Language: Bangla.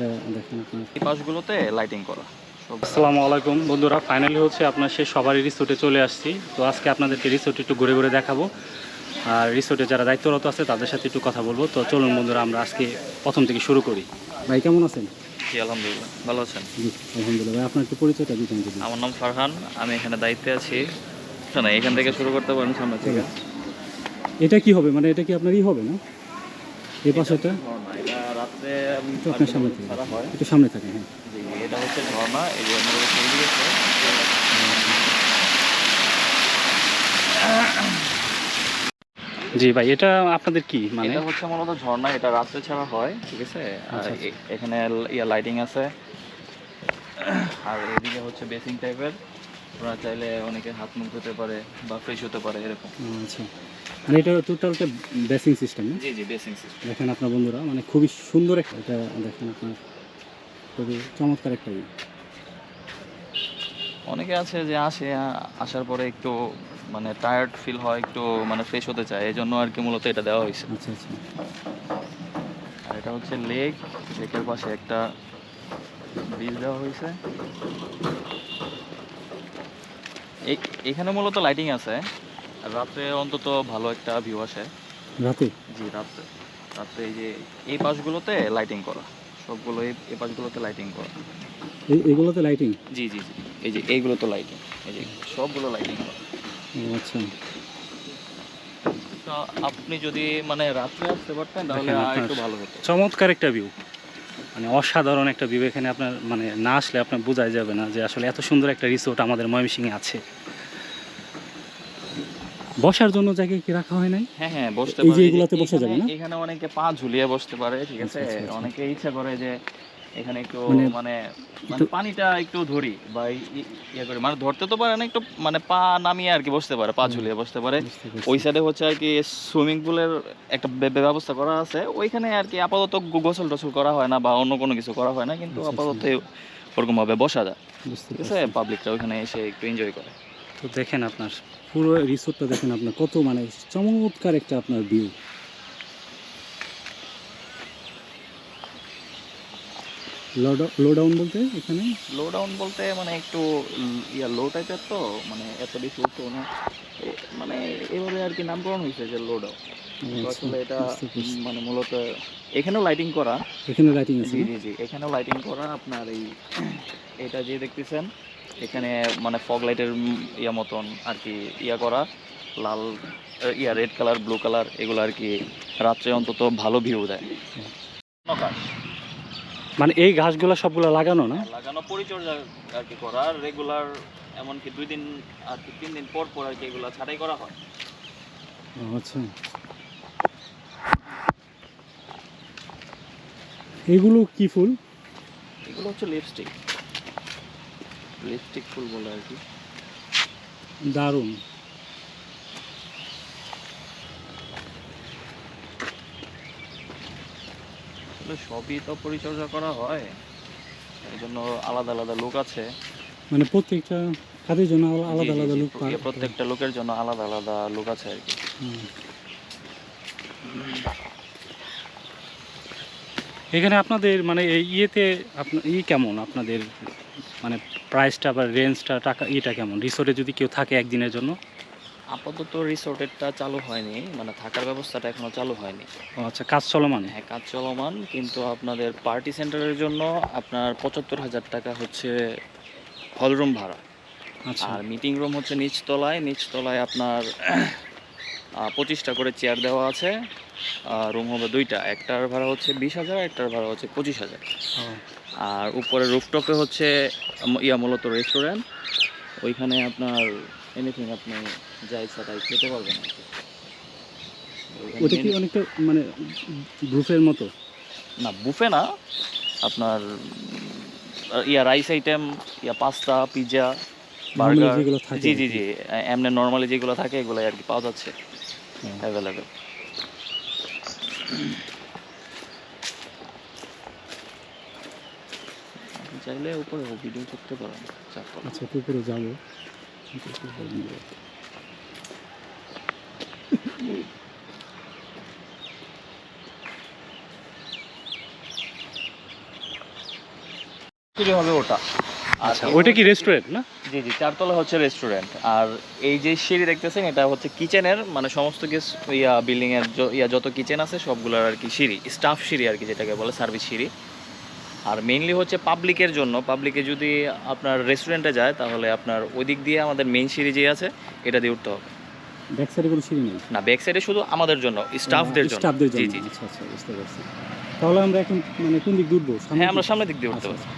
এটা দেখেন আপনার। এই পাশগুলোতে লাইটিং করা। আসসালামু আলাইকুম বন্ধুরা ফাইনালি হচ্ছে আপনার সে সবারই রিসোর্টে চলে আসছি। তো আজকে আপনাদেরকে রিসোর্ট একটু ঘুরে ঘুরে দেখাবো। আর রিসোর্টে যারা দায়িত্বরত আছে তাদের সাথে একটু কথা বলব। তো চলুন বন্ধুরা আমরা আজকে প্রথম থেকে শুরু করি। ভাই কেমন আছেন? জি আলহামদুলিল্লাহ। ভালো আছেন? জি আলহামদুলিল্লাহ। ভাই আপনার একটু পরিচয়টা দিতেন যদি। আমার নাম ফারহান। আমি এখানে দায়িত্বে আছি। না এখান থেকে শুরু করতে পারেন সামনে থেকে। এটা কি হবে? মানে এটা কি আপনারই হবে না? এই পাশেটা রাত্রে একটু আপনার সামনে থেকে হয়। একটু সামনে থাকে হ্যাঁ। জি এটা হচ্ছে ঝর্ণা এই যে আমাদের জি ভাই এটা আপনাদের কি মানে? এটা হচ্ছে মূলত ঝর্ণা এটা রাত্রে ছাড়া হয় ঠিক আছে? আর আচ্ছা, এখানে ইয়া লাইটিং আছে। আর এদিকে হচ্ছে বেসিং টাইপের ওরা চাইলে অনেকে হাত মুখ ধুতে পারে বা ফ্রেশ হতে পারে এরকম। আচ্ছা। মানে এটা টোটালটা বেসিং সিস্টেম জি জি বেসিং সিস্টেম দেখেন আপনার বন্ধুরা মানে খুবই সুন্দর একটা এটা দেখেন আপনার খুবই চমৎকার একটা অনেকে আছে যে আসে আসার পরে একটু মানে টায়ার্ড ফিল হয় একটু মানে ফ্রেশ হতে চায় এই জন্য আর কি মূলত এটা দেওয়া হয়েছে। আচ্ছা আচ্ছা। আর এটা হচ্ছে লেক লেকের পাশে একটা ব্রিজ দেওয়া হয়েছে। এখানে মূলত লাইটিং আছে। রাতে অন্তত ভালো একটা ভিউ আসে। রাতে? জি রাত্রে রাত্রে এই যে এই পাশগুলোতে লাইটিং করা। সবগুলো এই পাশগুলোতে লাইটিং করা। এই এগুলোতে লাইটিং জি জি জি। এই যে এইগুলোতে লাইটিং এই যে সবগুলো লাইটিং করা। আচ্ছা। তো আপনি যদি মানে রাত্রে আসতে পারতেন তাহলে একটু ভালো হতো। চমৎকার একটা ভিউ মানে অসাধারণ একটা ভিউ এখানে আপনার মানে না আসলে আপনার বোঝাই যাবে না যে আসলে এত সুন্দর একটা রিসোর্ট আমাদের ময়মনসিংহে আছে বসার জন্য জায়গায় কি রাখা হয় নাই হ্যাঁ হ্যাঁ বসতে পারে এই যে এগুলাতে বসা যাবে না? এখানে অনেকে পা ঝুলিয়ে বসতে পারে ঠিক আছে আচ্ছা, আচ্ছা, আচ্ছা। অনেকে ইচ্ছা করে যে এখানে একটু মানে- মানে মানে পানিটা একটু ধরি বা ইয়ে করি। মানে ধরতে তো পারে না একটু মানে পা নামিয়ে আর কি বসতে পারে পা ঝুলিয়ে বসতে পারে। ওই সাইডে হচ্ছে আর কি সুইমিং পুলের একটা ব্যবস্থা করা আছে। ওইখানে আর কি আপাতত গোসল টোসল করা হয় না বা অন্য কোনো কিছু করা হয় না কিন্তু আচ্ছা, আপাতত ওরকম ভাবে বসা যায়। বুঝতে ঠিক। আছে? পাবলিকরা ওইখানে এসে একটু এনজয় করে। তো দেখেন আপনার পুরো রিসোর্টটা দেখেন আপনার কত মানে চমৎকার একটা আপনার ভিউ লো ডাউন বলতে এখানে? লো ডাউন বলতে মানে একটু ইয়া লো টাইপের তো মানে এত বেশি উঠতো না। মানে এভাবে আর কি নামকরণ হয়েছে যে লো ডাউন আচ্ছা, আসলে এটা মানে মূলত এখানেও লাইটিং করা। এখানে লাইটিং আছে জি জি জি এখানেও লাইটিং করা। আপনার এই এটা যে দেখতেছেন এখানে মানে ফগ লাইটের ইয়া মতন আর কি ইয়া করা। লাল ইয়া রেড কালার ব্লু কালার এগুলো আর কি রাত্রে অন্তত ভালো ভিউ দেয়। আকাশ মানে এই ঘাসগুলো সবগুলো লাগানো না? লাগানো পরিচর্যা আর কি করা রেগুলার এমনকি দুই দিন আর কি তিন দিন পর পর আর কি এগুলো ছাটাই করা হয়। আচ্ছা। এগুলো কি ফুল? এগুলো হচ্ছে লিপস্টিক লিপস্টিক ফুল বলে আর কি। দারুণ। আসলে সবই তো পরিচর্যা করা হয়। এই জন্য আলাদা আলাদা লোক আছে। মানে প্রত্যেকটা কাজের জন্য আলাদা আলাদা লোক প্রত্যেকটা লোকের জন্য আলাদা আলাদা লোক আছে আর কি। এখানে আপনাদের মানে এই ইয়েতে আপনার ই কেমন আপনাদের? মানে প্রাইসটা বা রেঞ্জটা টাকা ইটা কেমন? রিসোর্টে যদি কেউ থাকে একদিনের জন্য? আপাতত রিসোর্টেরটা চালু হয়নি মানে থাকার ব্যবস্থাটা এখনও চালু হয়নি। ও আচ্ছা কাজ চলমান? হ্যাঁ কাজ চলমান কিন্তু আপনাদের পার্টি সেন্টারের জন্য আপনার পঁচাত্তর হাজার টাকা হচ্ছে হলরুম ভাড়া। আচ্ছা। আর মিটিং রুম হচ্ছে নিচতলায় নিচতলায় আপনার পঁচিশটা করে চেয়ার দেওয়া আছে রুম হবে দুইটা। একটার ভাড়া হচ্ছে বিশ হাজার একটার ভাড়া হচ্ছে পঁচিশ হাজার। আর উপরে রুফটপে হচ্ছে ইয়া মূলত রেস্টুরেন্ট ওইখানে আপনার এনিথিং আপনি যা ইচ্ছা তাই খেতে পারবেন ওটা কি অনেকটা মানে গ্রুপের মতো? না বুফে না। আপনার ইয়া রাইস আইটেম ইয়া পাস্তা পিৎজা বার্গার। জি জি জি। এমনি নর্মালি যেগুলো থাকে এগুলো আর কি পাওয়া যাচ্ছে। অ্যাভেলেবেল চাইলে উপরে ভিডিও করতে পারেন। আচ্ছা উপরে যাব। হবে ওটা। আচ্ছা ওইটা কি রেস্টুরেন্ট না? জি জি চারতলা হচ্ছে রেস্টুরেন্ট আর এই যে সিঁড়ি দেখতেছেন এটা হচ্ছে কিচেনের মানে সমস্ত কিছু ইয়া বিল্ডিং এর ইয়া যত কিচেন আছে সবগুলোর আর কি সিঁড়ি স্টাফ সিঁড়ি আর কি যেটাকে বলে সার্ভিস সিঁড়ি। আর মেইনলি হচ্ছে পাবলিকের জন্য। পাবলিকে যদি আপনার রেস্টুরেন্টে যায় তাহলে আপনার ওই দিক দিয়ে আমাদের মেইন সিঁড়ি যে আছে এটা দিয়ে উঠতে হবে। ব্যাক সাইডে কোনো সিঁড়ি নেই? না ব্যাক সাইডে শুধু আমাদের জন্য স্টাফদের জন্য। স্টাফদের জন্য। জি জি। আচ্ছা আচ্ছা বুঝতে পারছি। তাহলে আমরা এখন মানে কোন দিক দিয়ে উঠবো? হ্যাঁ আমরা দিক? সামনের দিক দিয়ে উঠতে আচ্ছা,